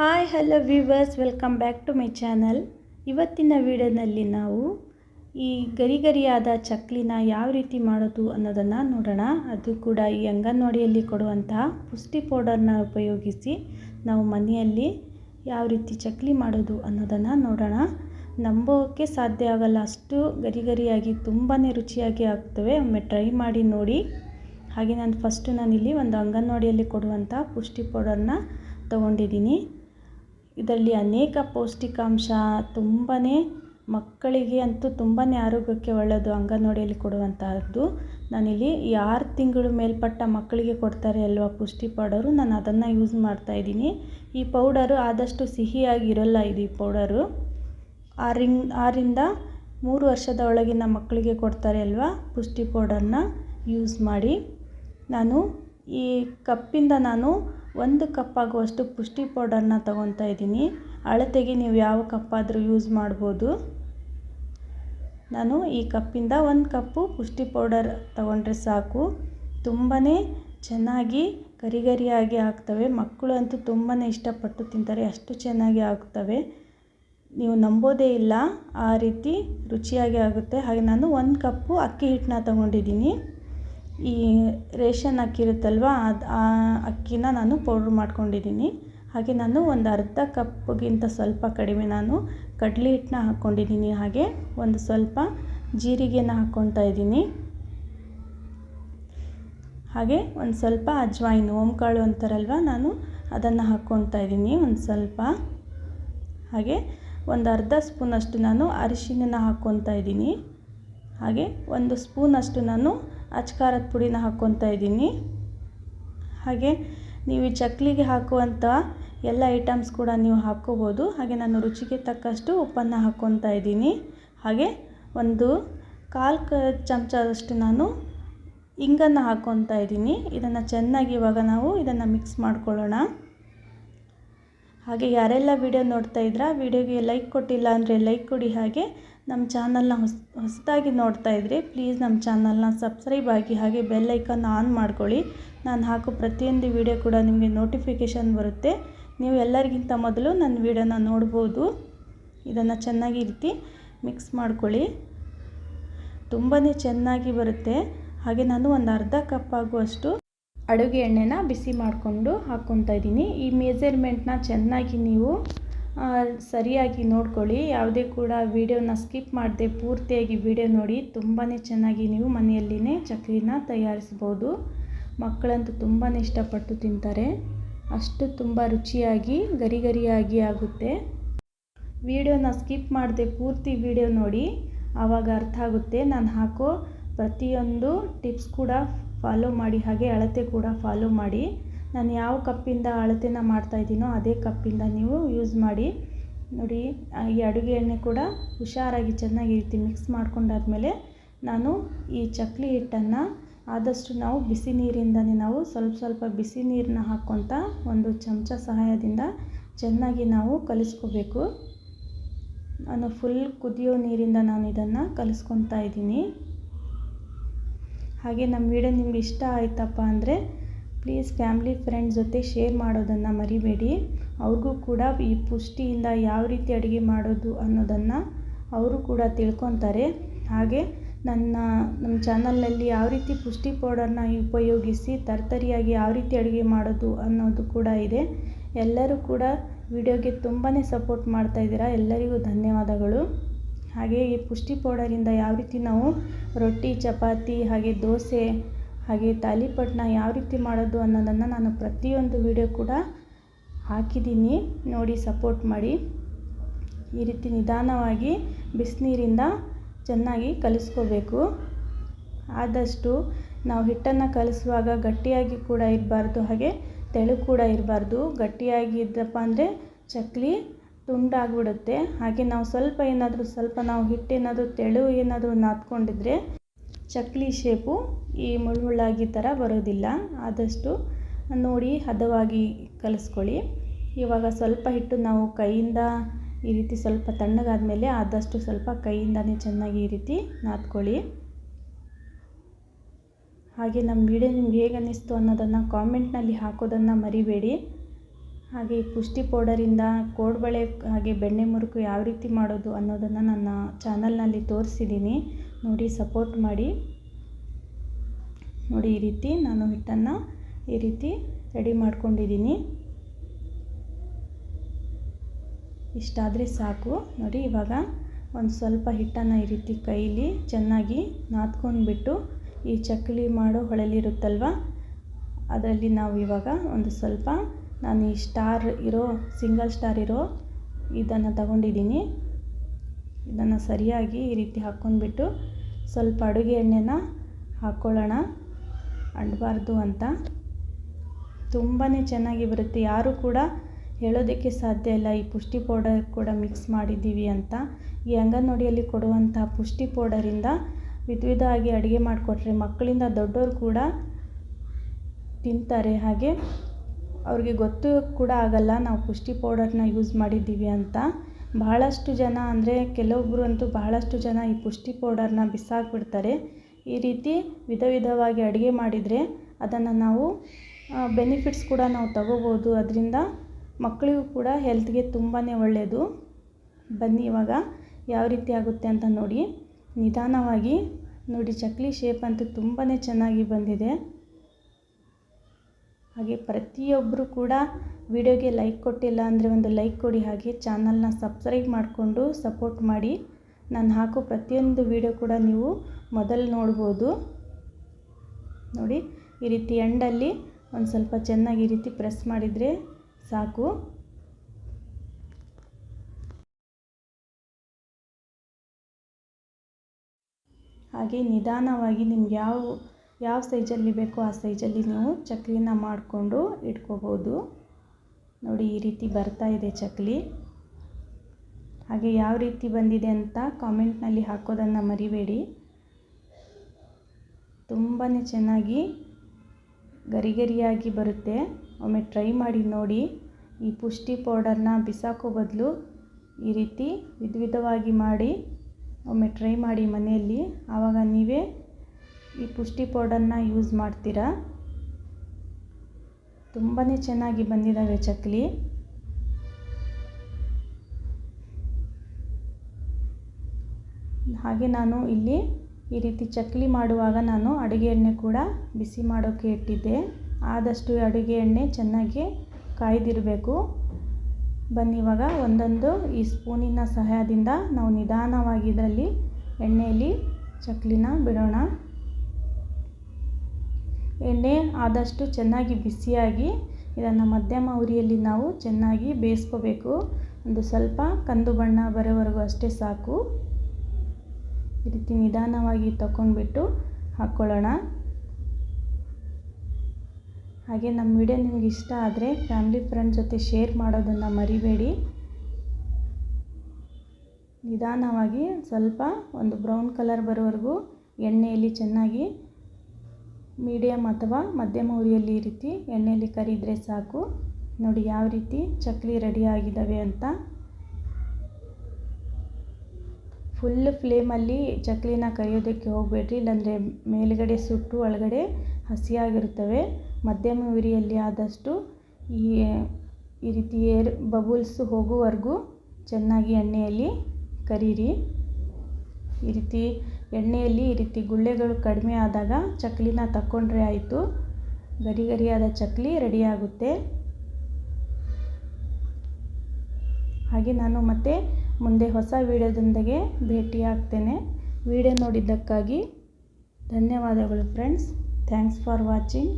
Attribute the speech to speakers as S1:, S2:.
S1: Hi, hello viewers welcome back to my channel ಇವತ್ತಿನ ವಿಡಿಯೋನಲ್ಲಿ ನಾವು ಈ ಗರಿ ಗರಿಯಾದ ಚಕ್ಲಿನ ಯಾವ ರೀತಿ ಮಾಡೋದು ಅನ್ನೋದನ್ನು ನೋಡೋಣ. ಅದು ಕೂಡ ಈ ಅಂಗನವಾಡಿಯಲ್ಲಿ ಕೊಡುವಂತಹ ಪುಷ್ಟಿ ಪೌಡರ್ನ ಉಪಯೋಗಿಸಿ ನಾವು ಮನೆಯಲ್ಲಿ ಯಾವ ರೀತಿ ಚಕ್ಲಿ ಮಾಡೋದು ಅನ್ನೋದನ್ನು ನೋಡೋಣ. ನಂಬೋಕ್ಕೆ ಸಾಧ್ಯ ಆಗಲ್ಲ. ಅಷ್ಟು ಗರಿ ಗರಿಯಾಗಿ ತುಂಬಾ ರುಚಿಯಾಗಿ ಆಗ್ತವೆ. ಒಮ್ಮೆ ಟ್ರೈ ಮಾಡಿ ನೋಡಿ. ಹಾಗೆ ನಾನು ಫಸ್ಟು ನಾನಿಲ್ಲಿ ಒಂದು ಅಂಗನವಾಡಿಯಲ್ಲಿ ಕೊಡುವಂಥ ಪುಷ್ಟಿ ಪೌಡರ್ನ ತೊಗೊಂಡಿದ್ದೀನಿ. ಇದರಲ್ಲಿ ಅನೇಕ ಪೌಷ್ಟಿಕಾಂಶ ತುಂಬಾ ಮಕ್ಕಳಿಗೆ ಅಂತೂ ತುಂಬಾ ಆರೋಗ್ಯಕ್ಕೆ ಒಳ್ಳೆಯದು ಅಂಗನವಾಡಿಯಲ್ಲಿ ಕೊಡುವಂತಹದ್ದು. ನಾನಿಲ್ಲಿ ಈ ಆರು ತಿಂಗಳು ಮೇಲ್ಪಟ್ಟ ಮಕ್ಕಳಿಗೆ ಕೊಡ್ತಾರೆ ಅಲ್ವಾ ಪುಷ್ಟಿ ಪೌಡರು. ನಾನು ಅದನ್ನು ಯೂಸ್ ಮಾಡ್ತಾ ಇದ್ದೀನಿ. ಈ ಪೌಡರು ಆದಷ್ಟು ಸಿಹಿಯಾಗಿರಲ್ಲ ಇದು ಈ ಪೌಡರು. ಆರಿಂಗ್ ಆರಿಂದ ಮೂರು ವರ್ಷದ ಒಳಗಿನ ಮಕ್ಕಳಿಗೆ ಕೊಡ್ತಾರೆ ಅಲ್ವಾ ಪುಷ್ಟಿ ಪೌಡರನ್ನ ಯೂಸ್ ಮಾಡಿ. ನಾನು ಈ ಕಪ್ಪಿಂದ ನಾನು ಒಂದು ಕಪ್ ಆಗುವಷ್ಟು ಪುಷ್ಟಿ ಪೌಡರ್ನ ತಗೊತಾ ಇದ್ದೀನಿ. ಅಳತೆಗೆ ನೀವು ಯಾವ ಕಪ್ಪಾದರೂ ಯೂಸ್ ಮಾಡ್ಬೋದು. ನಾನು ಈ ಕಪ್ಪಿಂದ ಒಂದು ಕಪ್ಪು ಪುಷ್ಟಿ ಪೌಡರ್ ತಗೊಂಡ್ರೆ ಸಾಕು. ತುಂಬಾ ಚೆನ್ನಾಗಿ ಗರಿಗರಿಯಾಗಿ ಆಗ್ತವೆ. ಮಕ್ಕಳು ಅಂತೂ ತುಂಬಾ ಇಷ್ಟಪಟ್ಟು ತಿಂತಾರೆ. ಅಷ್ಟು ಚೆನ್ನಾಗಿ ಆಗ್ತವೆ. ನೀವು ನಂಬೋದೇ ಇಲ್ಲ. ಆ ರೀತಿ ರುಚಿಯಾಗಿ ಆಗುತ್ತೆ. ಹಾಗೆ ನಾನು ಒಂದು ಕಪ್ಪು ಅಕ್ಕಿ ಹಿಟ್ಟನ್ನ ತಗೊಂಡಿದ್ದೀನಿ. ಈ ರೇಷನ್ ಅಕ್ಕಿ ಇರುತ್ತಲ್ವ ಅದು ಆ ಅಕ್ಕಿನ ನಾನು ಪೌಡ್ರ್ ಮಾಡ್ಕೊಂಡಿದ್ದೀನಿ. ಹಾಗೆ ನಾನು ಒಂದು ಅರ್ಧ ಕಪ್ಗಿಂತ ಸ್ವಲ್ಪ ಕಡಿಮೆ ನಾನು ಕಡಲೆ ಹಿಟ್ಟನ್ನ ಹಾಕ್ಕೊಂಡಿದ್ದೀನಿ ಹಾಗೆ ಒಂದು ಸ್ವಲ್ಪ ಜೀರಿಗೆನ ಹಾಕ್ಕೊತಾ ಇದ್ದೀನಿ. ಹಾಗೆ ಒಂದು ಸ್ವಲ್ಪ ಅಜ್ವಾಯಿನ್, ಓಂಕಾಳು ಅಂತಾರಲ್ವ, ನಾನು ಅದನ್ನು ಹಾಕ್ಕೊತಾ ಇದ್ದೀನಿ ಒಂದು ಸ್ವಲ್ಪ. ಹಾಗೆ ಒಂದು ಅರ್ಧ ಸ್ಪೂನಷ್ಟು ನಾನು ಅರಿಶಿನ ಹಾಕ್ಕೊತಾ ಇದ್ದೀನಿ. ಹಾಗೆ ಒಂದು ಸ್ಪೂನಷ್ಟು ನಾನು ಅಚ್ಕಾರದ ಪುಡಿನ ಹಾಕ್ಕೊತಾ ಇದ್ದೀನಿ. ಹಾಗೆ ನೀವು ಈ ಚಕ್ಲಿಗೆ ಹಾಕುವಂಥ ಎಲ್ಲ ಐಟಮ್ಸ್ ಕೂಡ ನೀವು ಹಾಕ್ಕೋಬೋದು. ಹಾಗೆ ನಾನು ರುಚಿಗೆ ತಕ್ಕಷ್ಟು ಉಪ್ಪನ್ನು ಹಾಕ್ಕೊತಾ ಇದ್ದೀನಿ. ಹಾಗೆ ಒಂದು ಕಾಲು ಕ ಚಮಚದಷ್ಟು ನಾನು ಇಂಗನ್ನು ಹಾಕ್ಕೊತಾ ಇದ್ದೀನಿ. ಇದನ್ನು ಚೆನ್ನಾಗಿ ಇವಾಗ ನಾವು ಇದನ್ನು ಮಿಕ್ಸ್ ಮಾಡ್ಕೊಳ್ಳೋಣ. ಹಾಗೆ ಯಾರೆಲ್ಲ ವಿಡಿಯೋ ನೋಡ್ತಾ ಇದ್ದೀರಾ ವಿಡಿಯೋಗೆ ಲೈಕ್ ಕೊಟ್ಟಿಲ್ಲ ಅಂದರೆ ಲೈಕ್ ಕೊಡಿ ಹಾಗೆ ನಮ್ಮ ಚಾನಲ್ನ ಹೊಸ, ಹೊಸದಾಗಿ ನೋಡ್ತಾ ಇದ್ದರೆ ಪ್ಲೀಸ್ ನಮ್ಮ ಚಾನಲ್ನ ಸಬ್ಸ್ಕ್ರೈಬ್ ಆಗಿ ಹಾಗೆ ಬೆಲ್ ಐಕನ್ ಆನ್ ಮಾಡ್ಕೊಳ್ಳಿ. ನಾನು ಹಾಕೋ ಪ್ರತಿಯೊಂದು ವಿಡಿಯೋ ಕೂಡ ನಿಮಗೆ ನೋಟಿಫಿಕೇಷನ್ ಬರುತ್ತೆ. ನೀವು ಎಲ್ಲರಿಗಿಂತ ಮೊದಲು ನನ್ನ ವಿಡಿಯೋನ ನೋಡ್ಬೋದು. ಇದನ್ನು ಚೆನ್ನಾಗಿ ರೀತಿ ಮಿಕ್ಸ್ ಮಾಡ್ಕೊಳ್ಳಿ. ತುಂಬಾ ಚೆನ್ನಾಗಿ ಬರುತ್ತೆ. ಹಾಗೆ ನಾನು ಒಂದು ಅರ್ಧ ಕಪ್ ಆಗುವಷ್ಟು ಅಡುಗೆ ಎಣ್ಣೆನ ಬಿಸಿ ಮಾಡಿಕೊಂಡು ಹಾಕ್ಕೊತಾ ಇದ್ದೀನಿ. ಈ ಮೆಜರ್ಮೆಂಟ್ನ ಚೆನ್ನಾಗಿ ನೀವು ಸರಿಯಾಗಿ ನೋಡ್ಕೊಳ್ಳಿ. ಯಾವುದೇ ಕೂಡ ವೀಡಿಯೋನ ಸ್ಕಿಪ್ ಮಾಡದೆ ಪೂರ್ತಿಯಾಗಿ ವೀಡಿಯೋ ನೋಡಿ. ತುಂಬಾ ಚೆನ್ನಾಗಿ ನೀವು ಮನೆಯಲ್ಲಿನೇ ಚಕ್ಲಿನ ತಯಾರಿಸ್ಬೋದು. ಮಕ್ಕಳಂತೂ ತುಂಬಾ ಇಷ್ಟಪಟ್ಟು ತಿಂತಾರೆ. ಅಷ್ಟು ತುಂಬ ರುಚಿಯಾಗಿ ಗರಿ ಗರಿಯಾಗಿ ಆಗುತ್ತೆ. ವಿಡಿಯೋನ ಸ್ಕಿಪ್ ಮಾಡದೆ ಪೂರ್ತಿ ವಿಡಿಯೋ ನೋಡಿ. ಆವಾಗ ಅರ್ಥ ಆಗುತ್ತೆ. ನಾನು ಹಾಕೋ ಪ್ರತಿಯೊಂದು ಟಿಪ್ಸ್ ಕೂಡ ಫಾಲೋ ಮಾಡಿ, ಹಾಗೆ ಅಳತೆ ಕೂಡ ಫಾಲೋ ಮಾಡಿ. ನಾನು ಯಾವ ಕಪ್ಪಿಂದ ಅಳತೆನ ಮಾಡ್ತಾಯಿದ್ದೀನೋ ಅದೇ ಕಪ್ಪಿಂದ ನೀವು ಯೂಸ್ ಮಾಡಿ. ನೋಡಿ ಈ ಅಡುಗೆ ಎಣ್ಣೆ ಕೂಡ ಹುಷಾರಾಗಿ ಚೆನ್ನಾಗಿ ರೀತಿ ಮಿಕ್ಸ್ ಮಾಡ್ಕೊಂಡಾದ್ಮೇಲೆ ನಾನು ಈ ಚಕ್ಲಿ ಹಿಟ್ಟನ್ನು ಆದಷ್ಟು ನಾವು ಬಿಸಿ ನೀರಿಂದನೇ ನಾವು ಸ್ವಲ್ಪ ಸ್ವಲ್ಪ ಬಿಸಿ ನೀರನ್ನ ಹಾಕ್ಕೊತ ಒಂದು ಚಮಚ ಸಹಾಯದಿಂದ ಚೆನ್ನಾಗಿ ನಾವು ಕಲಿಸ್ಕೋಬೇಕು. ನಾನು ಫುಲ್ ಕುದಿಯೋ ನೀರಿಂದ ನಾನು ಇದನ್ನು ಕಲಿಸ್ಕೊತಾ ಇದ್ದೀನಿ. ಹಾಗೆ ನಮ್ಮ ವಿಡಿಯೋ ನಿಮ್ಗೆ ಇಷ್ಟ ಆಯಿತಪ್ಪ ಅಂದರೆ ಪ್ಲೀಸ್ ಫ್ಯಾಮ್ಲಿ ಫ್ರೆಂಡ್ಸ್ ಜೊತೆ ಶೇರ್ ಮಾಡೋದನ್ನು ಮರಿಬೇಡಿ. ಅವ್ರಿಗೂ ಕೂಡ ಈ ಪುಷ್ಟಿಯಿಂದ ಯಾವ ರೀತಿ ಅಡುಗೆ ಮಾಡೋದು ಅನ್ನೋದನ್ನು ಅವರು ಕೂಡ ತಿಳ್ಕೊತಾರೆ. ಹಾಗೆ ನನ್ನ, ನಮ್ಮ ಚಾನಲ್ನಲ್ಲಿ ಯಾವ ರೀತಿ ಪುಷ್ಟಿ ಪೌಡರ್ನ ಉಪಯೋಗಿಸಿ ತರ್ತರಿಯಾಗಿ ಯಾವ ರೀತಿ ಅಡುಗೆ ಮಾಡೋದು ಅನ್ನೋದು ಕೂಡ ಇದೆ. ಎಲ್ಲರೂ ಕೂಡ ವಿಡಿಯೋಗೆ ತುಂಬಾ ಸಪೋರ್ಟ್ ಮಾಡ್ತಾಯಿದ್ದೀರಾ ಎಲ್ಲರಿಗೂ ಧನ್ಯವಾದಗಳು. ಹಾಗೆ ಈ ಪುಷ್ಟಿ ಪೌಡರಿಂದ ಯಾವ ರೀತಿ ನಾವು ರೊಟ್ಟಿ, ಚಪಾತಿ ಹಾಗೆ ದೋಸೆ ಹಾಗೆ ತಾಲಿಪಟ್ಟನ್ನ ಯಾವ ರೀತಿ ಮಾಡೋದು ಅನ್ನೋದನ್ನು ನಾನು ಪ್ರತಿಯೊಂದು ವಿಡಿಯೋ ಕೂಡ ಹಾಕಿದ್ದೀನಿ. ನೋಡಿ ಸಪೋರ್ಟ್ ಮಾಡಿ. ಈ ರೀತಿ ನಿಧಾನವಾಗಿ ಬಿಸಿನೀರಿಂದ ಚೆನ್ನಾಗಿ ಕಲಿಸ್ಕೋಬೇಕು. ಆದಷ್ಟು ನಾವು ಹಿಟ್ಟನ್ನು ಕಲಿಸುವಾಗ ಗಟ್ಟಿಯಾಗಿ ಕೂಡ ಇರಬಾರ್ದು, ಹಾಗೆ ತೆಳು ಕೂಡ ಇರಬಾರ್ದು. ಗಟ್ಟಿಯಾಗಿ ಇದ್ದಪ್ಪ ಅಂದರೆ ಚಕ್ಲಿ ತುಂಡಾಗ್ಬಿಡುತ್ತೆ. ಹಾಗೆ ನಾವು ಸ್ವಲ್ಪ ಏನಾದರೂ, ಸ್ವಲ್ಪ ನಾವು ಹಿಟ್ಟೇನಾದರೂ, ತೆಳು ಏನಾದರೂ ನಾದ್ಕೊಂಡಿದ್ರೆ ಚಕ್ಲಿ ಶೇಪು ಈ ಮುಳ್ಳುಳ್ಳಾಗಿ ಥರ ಬರೋದಿಲ್ಲ. ಆದಷ್ಟು ನೋಡಿ ಹದವಾಗಿ ಕಲಿಸ್ಕೊಳ್ಳಿ. ಇವಾಗ ಸ್ವಲ್ಪ ಹಿಟ್ಟು ನಾವು ಕೈಯಿಂದ ಈ ರೀತಿ ಸ್ವಲ್ಪ ತಣ್ಣಗಾದಮೇಲೆ ಆದಷ್ಟು ಸ್ವಲ್ಪ ಕೈಯಿಂದನೇ ಚೆನ್ನಾಗಿ ಈ ರೀತಿ ನಾದ್ಕೊಳ್ಳಿ. ಹಾಗೆ ನಮ್ಮ ವಿಡಿಯೋ ನಿಮ್ಗೆ ಹೇಗೆ ಅನ್ನಿಸ್ತು ಅನ್ನೋದನ್ನು ಕಾಮೆಂಟ್ನಲ್ಲಿ ಹಾಕೋದನ್ನು ಮರಿಬೇಡಿ. ಹಾಗೆ ಪುಷ್ಟಿ ಪೌಡರಿಂದ ಕೋಡುಬಳೆ ಹಾಗೆ ಬೆಣ್ಣೆ ಮುರುಕು ಯಾವ ರೀತಿ ಮಾಡೋದು ಅನ್ನೋದನ್ನು ನನ್ನ ಚಾನಲ್ನಲ್ಲಿ ತೋರಿಸಿದ್ದೀನಿ. ನೋಡಿ ಸಪೋರ್ಟ್ ಮಾಡಿ. ನೋಡಿ, ಈ ರೀತಿ ನಾನು ಹಿಟ್ಟನ್ನು ಈ ರೀತಿ ರೆಡಿ ಮಾಡ್ಕೊಂಡಿದ್ದೀನಿ. ಇಷ್ಟಾದರೆ ಸಾಕು. ನೋಡಿ, ಇವಾಗ ಒಂದು ಸ್ವಲ್ಪ ಹಿಟ್ಟನ್ನು ಈ ರೀತಿ ಕೈಲಿ ಚೆನ್ನಾಗಿ ನಾದ್ಕೊಂಡ್ಬಿಟ್ಟು ಈ ಚಕ್ಕಲಿ ಮಾಡೋ ಹೊಳಲಿರುತ್ತಲ್ವ ಅದರಲ್ಲಿ ನಾವು ಇವಾಗ ಒಂದು ಸ್ವಲ್ಪ ನಾನು ಈ ಸ್ಟಾರ್ ಇರೋ ಸಿಂಗಲ್ ಸ್ಟಾರ್ ಇರೋ ಇದನ್ನು ತಗೊಂಡಿದ್ದೀನಿ. ಇದನ್ನು ಸರಿಯಾಗಿ ಈ ರೀತಿ ಹಾಕ್ಕೊಂಡ್ಬಿಟ್ಟು ಸ್ವಲ್ಪ ಅಡುಗೆ ಎಣ್ಣೆನ ಹಾಕ್ಕೊಳ್ಳೋಣ ಅಂಟಬಾರ್ದು ಅಂತ. ತುಂಬಾ ಚೆನ್ನಾಗಿ ಬರುತ್ತೆ. ಯಾರು ಕೂಡ ಹೇಳೋದಕ್ಕೆ ಸಾಧ್ಯ ಇಲ್ಲ. ಈ ಪುಷ್ಟಿ ಪೌಡರ್ ಕೂಡ ಮಿಕ್ಸ್ ಮಾಡಿದ್ದೀವಿ ಅಂತ. ಈ ಅಂಗನವಾಡಿಯಲ್ಲಿ ಕೊಡುವಂಥ ಪುಷ್ಟಿ ಪೌಡರಿಂದ ವಿಧ ವಿಧವಾಗಿ ಅಡುಗೆ ಮಾಡಿಕೊಟ್ರೆ ಮಕ್ಕಳಿಂದ ದೊಡ್ಡವರು ಕೂಡ ತಿಂತಾರೆ. ಹಾಗೆ ಅವ್ರಿಗೆ ಗೊತ್ತು ಕೂಡ ಆಗಲ್ಲ ನಾವು ಪುಷ್ಟಿ ಪೌಡರ್ನ ಯೂಸ್ ಮಾಡಿದ್ದೀವಿ ಅಂತ. ಬಹಳಷ್ಟು ಜನ ಅಂದರೆ ಕೆಲವೊಬ್ಬರು ಅಂತೂ ಬಹಳಷ್ಟು ಜನ ಈ ಪುಷ್ಟಿ ಪೌಡರ್ನ ಬಿಸಾಕ್ಬಿಡ್ತಾರೆ. ಈ ರೀತಿ ವಿಧ ವಿಧವಾಗಿ ಅಡುಗೆ ಮಾಡಿದರೆ ಅದನ್ನು ನಾವು ಬೆನಿಫಿಟ್ಸ್ ಕೂಡ ನಾವು ತಗೋಬೋದು. ಅದರಿಂದ ಮಕ್ಕಳಿಗೂ ಕೂಡ ಹೆಲ್ತ್ಗೆ ತುಂಬಾ ಒಳ್ಳೆಯದು ಬನ್ನಿ ಇವಾಗ ಯಾವ ರೀತಿ ಆಗುತ್ತೆ ಅಂತ ನೋಡಿ. ನಿಧಾನವಾಗಿ ನೋಡಿ, ಚಕ್ಲಿ ಶೇಪ್ ಅಂತೂ ತುಂಬಾ ಚೆನ್ನಾಗಿ ಬಂದಿದೆ. ಹಾಗೆ ಪ್ರತಿಯೊಬ್ಬರು ಕೂಡ ವಿಡಿಯೋಗೆ ಲೈಕ್ ಕೊಟ್ಟಿಲ್ಲ ಅಂದರೆ ಒಂದು ಲೈಕ್ ಕೊಡಿ, ಹಾಗೆ ಚಾನಲ್ನ ಸಬ್ಸ್ಕ್ರೈಬ್ ಮಾಡಿಕೊಂಡು ಸಪೋರ್ಟ್ ಮಾಡಿ. ನಾನು ಹಾಕೋ ಪ್ರತಿಯೊಂದು ವಿಡಿಯೋ ಕೂಡ ನೀವು ಮೊದಲು ನೋಡ್ಬೋದು. ನೋಡಿ, ಈ ರೀತಿ ಎಂಡಲ್ಲಿ ಒಂದು ಸ್ವಲ್ಪ ಚೆನ್ನಾಗಿ ಈ ರೀತಿ ಪ್ರೆಸ್ ಮಾಡಿದರೆ ಸಾಕು. ಹಾಗೆ ನಿಧಾನವಾಗಿ ನಿಮ್ಗೆ ಯಾವ ಯಾವ ಸೈಜಲ್ಲಿ ಬೇಕೋ ಆ ಸೈಜಲ್ಲಿ ನೀವು ಚಕ್ಲಿನ ಮಾಡಿಕೊಂಡು ಇಟ್ಕೋಬೋದು. ನೋಡಿ, ಈ ರೀತಿ ಬರ್ತಾ ಇದೆ ಚಕ್ಲಿ. ಹಾಗೆ ಯಾವ ರೀತಿ ಬಂದಿದೆ ಅಂತ ಕಾಮೆಂಟ್ನಲ್ಲಿ ಹಾಕೋದನ್ನು ಮರಿಬೇಡಿ. ತುಂಬಾ ಚೆನ್ನಾಗಿ ಗರಿಗರಿಯಾಗಿ ಬರುತ್ತೆ. ಒಮ್ಮೆ ಟ್ರೈ ಮಾಡಿ ನೋಡಿ. ಈ ಪುಷ್ಟಿ ಪೌಡರ್ನ ಬಿಸಾಕೋ ಬದಲು ಈ ರೀತಿ ವಿಧ ವಿಧವಾಗಿ ಮಾಡಿ, ಒಮ್ಮೆ ಟ್ರೈ ಮಾಡಿ ಮನೆಯಲ್ಲಿ. ಆವಾಗ ನೀವೇ ಈ ಪುಷ್ಟಿ ಪೌಡರ್ನ ಯೂಸ್ ಮಾಡ್ತೀರಾ? ತುಂಬಾ ಚೆನ್ನಾಗಿ ಬಂದಿದ್ದಾವೆ ಚಕ್ಲಿ. ಹಾಗೆ ನಾನು ಇಲ್ಲಿ ಈ ರೀತಿ ಚಕ್ಲಿ ಮಾಡುವಾಗ ನಾನು ಅಡುಗೆ ಎಣ್ಣೆ ಕೂಡ ಬಿಸಿ ಮಾಡೋಕ್ಕೆ ಇಟ್ಟಿದ್ದೆ. ಆದಷ್ಟು ಅಡುಗೆ ಎಣ್ಣೆ ಚೆನ್ನಾಗಿ ಕಾಯ್ದಿರಬೇಕು. ಬನ್ನಿ, ಇವಾಗ ಒಂದೊಂದು ಈ ಸ್ಪೂನಿನ ಸಹಾಯದಿಂದ ನಾವು ನಿಧಾನವಾಗಿ ಇದರಲ್ಲಿ ಎಣ್ಣೆಯಲ್ಲಿ ಚಕ್ಲಿನ ಬಿಡೋಣ. ಎಣ್ಣೆ ಆದಷ್ಟು ಚೆನ್ನಾಗಿ ಬಿಸಿಯಾಗಿ ಇದನ್ನು ಮಧ್ಯಮ ಉರಿಯಲ್ಲಿ ನಾವು ಚೆನ್ನಾಗಿ ಬೇಯಿಸ್ಕೋಬೇಕು. ಒಂದು ಸ್ವಲ್ಪ ಕಂದು ಬಣ್ಣ ಬರೋವರೆಗೂ ಅಷ್ಟೇ ಸಾಕು. ಈ ರೀತಿ ನಿಧಾನವಾಗಿ ತಗೊಂಡ್ಬಿಟ್ಟು ಹಾಕ್ಕೊಳ್ಳೋಣ. ಹಾಗೆ ನಮ್ಮ ವಿಡಿಯೋ ನಿಮ್ಗೆ ಇಷ್ಟ ಆದರೆ ಫ್ಯಾಮಿಲಿ ಫ್ರೆಂಡ್ ಜೊತೆ ಶೇರ್ ಮಾಡೋದನ್ನು ಮರಿಬೇಡಿ. ನಿಧಾನವಾಗಿ ಸ್ವಲ್ಪ ಒಂದು ಬ್ರೌನ್ ಕಲರ್ ಬರೋವರೆಗೂ ಎಣ್ಣೆಯಲ್ಲಿ ಚೆನ್ನಾಗಿ ಮೀಡಿಯಮ್ ಅಥವಾ ಮಧ್ಯಮ ಉರಿಯಲ್ಲಿ ಈ ರೀತಿ ಎಣ್ಣೆಯಲ್ಲಿ ಕರಿದರೆ ಸಾಕು. ನೋಡಿ ಯಾವ ರೀತಿ ಚಕ್ಲಿ ರೆಡಿ ಆಗಿದ್ದಾವೆ ಅಂತ. ಫುಲ್ ಫ್ಲೇಮಲ್ಲಿ ಚಕ್ಲಿನ ಕರಿಯೋದಕ್ಕೆ ಹೋಗಬೇಡ್ರಿ, ಇಲ್ಲಾಂದರೆ ಮೇಲುಗಡೆ ಸುಟ್ಟು ಒಳಗಡೆ ಹಸಿಯಾಗಿರುತ್ತವೆ. ಮಧ್ಯಮ ಉರಿಯಲ್ಲಿ ಆದಷ್ಟು ಈ ಈ ರೀತಿ ಏರ್ ಬಬುಲ್ಸ್ ಹೋಗುವವರೆಗೂ ಚೆನ್ನಾಗಿ ಎಣ್ಣೆಯಲ್ಲಿ ಕರೀರಿ. ಈ ರೀತಿ ಎಣ್ಣೆಯಲ್ಲಿ ಈ ರೀತಿ ಗುಳ್ಳೆಗಳು ಕಡಿಮೆ ಆದಾಗ ಚಕ್ಲಿನ ತಕ್ಕೊಂಡ್ರೆ ಆಯಿತು. ಗರಿ ಗರಿಯಾದ ಚಕ್ಲಿ ರೆಡಿಯಾಗುತ್ತೆ ಹಾಗೆ ನಾನು ಮತ್ತೆ ಮುಂದೆ ಹೊಸ ವೀಡಿಯೋದೊಂದಿಗೆ ಭೇಟಿಯಾಗ್ತೇನೆ. ವಿಡಿಯೋ ನೋಡಿದ್ದಕ್ಕಾಗಿ ಧನ್ಯವಾದಗಳು ಫ್ರೆಂಡ್ಸ್. Thanks for watching.